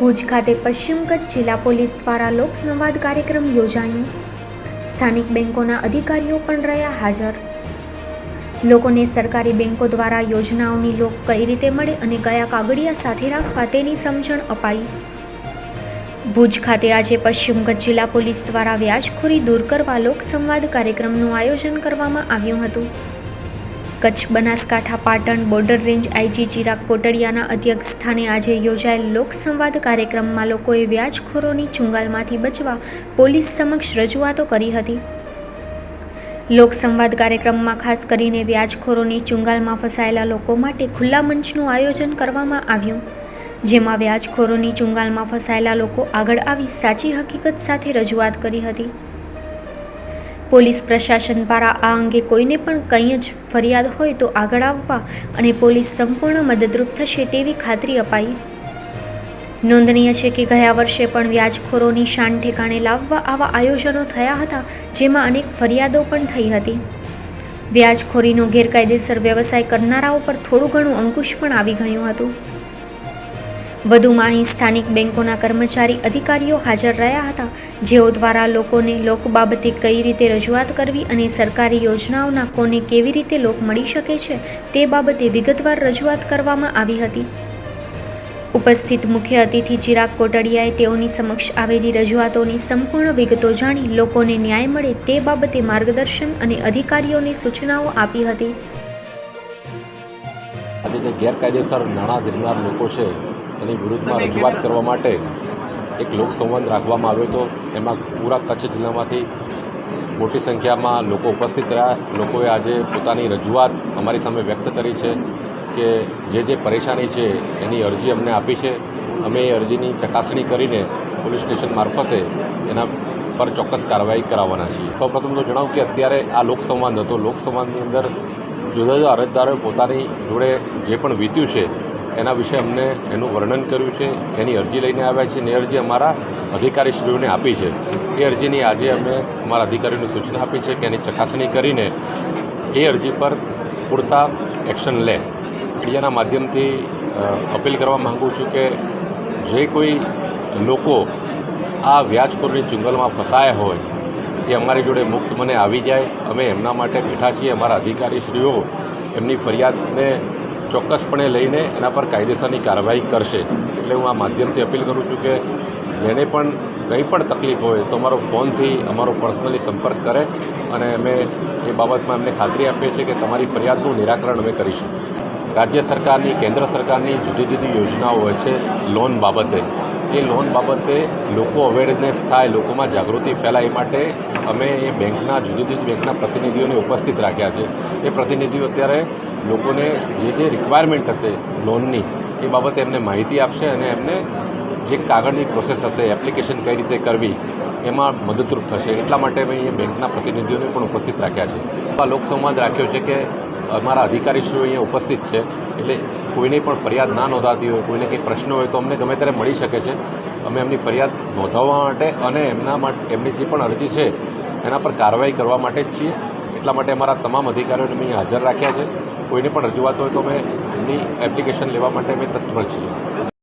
ભુજ ખાતે પશ્ચિમ કચ્છ જિલ્લા પોલીસ દ્વારા લોકસંવાદ કાર્યક્રમ યોજાયો. સ્થાનિક બેંકોના અધિકારીઓ પણ રહ્યા હાજર. લોકોને સરકારી બેંકો દ્વારા યોજનાઓની લોક કઈ રીતે મળે અને કયા કાગળિયા સાથે રાખવા તેની સમજણ અપાઈ. ભુજ ખાતે આજે પશ્ચિમ કચ્છ જિલ્લા પોલીસ દ્વારા વ્યાજખોરી દૂર કરવા લોકસંવાદ કાર્યક્રમનું આયોજન કરવામાં આવ્યું હતું. Kutch Banaskantha Patan border range IG Chirag કોટડિયાના અધ્યક્ષ સ્થાને આજે યોજાયેલ લોકસંવાદ કાર્યક્રમમાં લોકોએ વ્યાજખોરોની ચુંગાલમાંથી બચવા પોલીસ સમક્ષ રજૂઆતો કરી હતી. લોકસંવાદ કાર્યક્રમમાં ખાસ કરીને વ્યાજખોરોની ચુંગાલમાં ફસાયેલા લોકો માટે ખુલ્લા મંચનું આયોજન કરવામાં આવ્યું. જેમાં વ્યાજખોરોની ચુંગાલમાં ફસાયેલા લોકો આગળ આવી સાચી હકીકત સાથે રજૂઆત કરી હતી. પોલીસ પ્રશાસન દ્વારા આ અંગે કોઈને પણ કંઈ જ ફરિયાદ હોય તો આગળ આવવા અને પોલીસ સંપૂર્ણ મદદરૂપ થશે તેવી ખાતરી અપાઈ. નોંધનીય છે કે ગયા વર્ષે પણ વ્યાજખોરોની શાન ઠેકાણે લાવવા આવા આયોજનો થયા હતા, જેમાં અનેક ફરિયાદો પણ થઈ હતી. વ્યાજખોરીનો ગેરકાયદેસર વ્યવસાય કરનારાઓ પર થોડું ઘણું અંકુશ પણ આવી ગયું હતું. વધુમાં અહીં સ્થાનિક બેંકોના કર્મચારી અધિકારીઓ હાજર રહ્યા હતા, જેઓ દ્વારા લોકોને લોક બાબતે કઈ રીતે રજૂઆત કરવી અને સરકારી યોજનાઓના કોને કેવી રીતે લોક મળી શકે છે તે બાબતે વિગતવાર રજૂઆત કરવામાં આવી હતી. ઉપસ્થિત મુખ્ય અતિથિ ચિરાગ કોટડિયાએ તેઓની સમક્ષ આવેલી રજૂઆતોની સંપૂર્ણ વિગતો જાણી લોકોને ન્યાય મળે તે બાબતે માર્ગદર્શન અને અધિકારીઓને સૂચનાઓ આપી હતી. આજે જે ગેરકાયદેસર નાણાં ધરનાર લોકો છે એની વિરુદ્ધમાં રજૂઆત કરવા માટે એક લોકસંવાદ રાખવામાં આવ્યો હતો. એમાં પૂરા કચ્છ જિલ્લામાંથી મોટી સંખ્યામાં લોકો ઉપસ્થિત રહ્યા. લોકોએ આજે પોતાની રજૂઆત અમારી સામે વ્યક્ત કરી છે કે જે જે પરેશાની છે એની અરજી અમને આપી છે. અમે એ અરજીની ચકાસણી કરીને પોલીસ સ્ટેશન મારફતે એના પર ચોક્કસ કાર્યવાહી કરાવવાના છીએ. સૌપ્રથમ તો જણાવું કે અત્યારે આ લોકસંવાદ હતો. લોકસંવાદની અંદર જુદા જુદા અરજદારોએ પોતાની જોડે જે પણ વીત્યું છે એના વિશે અમને એનું વર્ણન કર્યું છે, એની અરજી લઈને આવ્યા છે ને અરજી અમારા અધિકારીશ્રીઓને આપી છે. એ અરજીની આજે અમે અમારા અધિકારીઓને સૂચના આપી છે કે એની ચકાસણી કરીને એ અરજી પર પૂરતા એક્શન લે. મીડિયાના માધ્યમથી અપીલ કરવા માગું છું કે જે કોઈ લોકો આ વ્યાજખોરની ચુંગલમાં ફસાયા હોય, એ અમારી જોડે મુક્ત મને આવી જાય. અમે એમના માટે બેઠા છીએ. અમારા અધિકારીશ્રીઓ એમની ફરિયાદને ચોક્કસપણે લઈને એના પર કાયદેસરની કાર્યવાહી કરશે. એટલે હું આ માધ્યમથી અપીલ કરું છું કે જેને પણ કંઈ પણ તકલીફ હોય તો અમારો ફોનથી અમારો પર્સનલી સંપર્ક કરે અને અમે એ બાબતમાં એમને ખાતરી આપીએ છીએ કે તમારી ફરિયાદનું નિરાકરણ અમે કરીશું. રાજ્ય સરકારની, કેન્દ્ર સરકારની જુદી જુદી યોજનાઓ હોય છે લોન બાબતે. એ લોન બાબતે લોકો અવેરનેસ થાય, લોકોમાં જાગૃતિ ફેલાય એ માટે અમે એ બેંકના, જુદી જુદી બેંકના પ્રતિનિધિઓને ઉપસ્થિત રાખ્યા છે. એ પ્રતિનિધિઓ અત્યારે લોકોને જે જે રિક્વાયરમેન્ટ હશે લોનની, એ બાબતે એમને માહિતી આપશે અને એમને જે કાગળની પ્રોસેસ હશે એપ્લિકેશન કઈ રીતે કરવી, એમાં મદદરૂપ થશે. એટલા માટે અમે એ બેંકના પ્રતિનિધિઓને પણ ઉપસ્થિત રાખ્યા છે. આ લોકસંવાદ રાખ્યો છે કે અમારા અધિકારીશ્રીઓ અહીંયા ઉપસ્થિત છે. એટલે કોઈને પણ ફરિયાદ ના નોંધાતી હોય, કોઈને કંઈ પ્રશ્ન હોય તો અમને ગમે ત્યારે મળી શકે છે. અમે એમની ફરિયાદ નોંધાવવા માટે અને એમના માટે એમની જે પણ અરજી છે, એના પર કાર્યવાહી કરવા માટે જ છીએ. એટલા માટે અમારા તમામ અધિકારીઓને અમે હાજર રાખ્યા છે. કોઈને પણ રજૂઆત હોય તો અમે એમની એપ્લિકેશન લેવા માટે અમે તત્પર છીએ.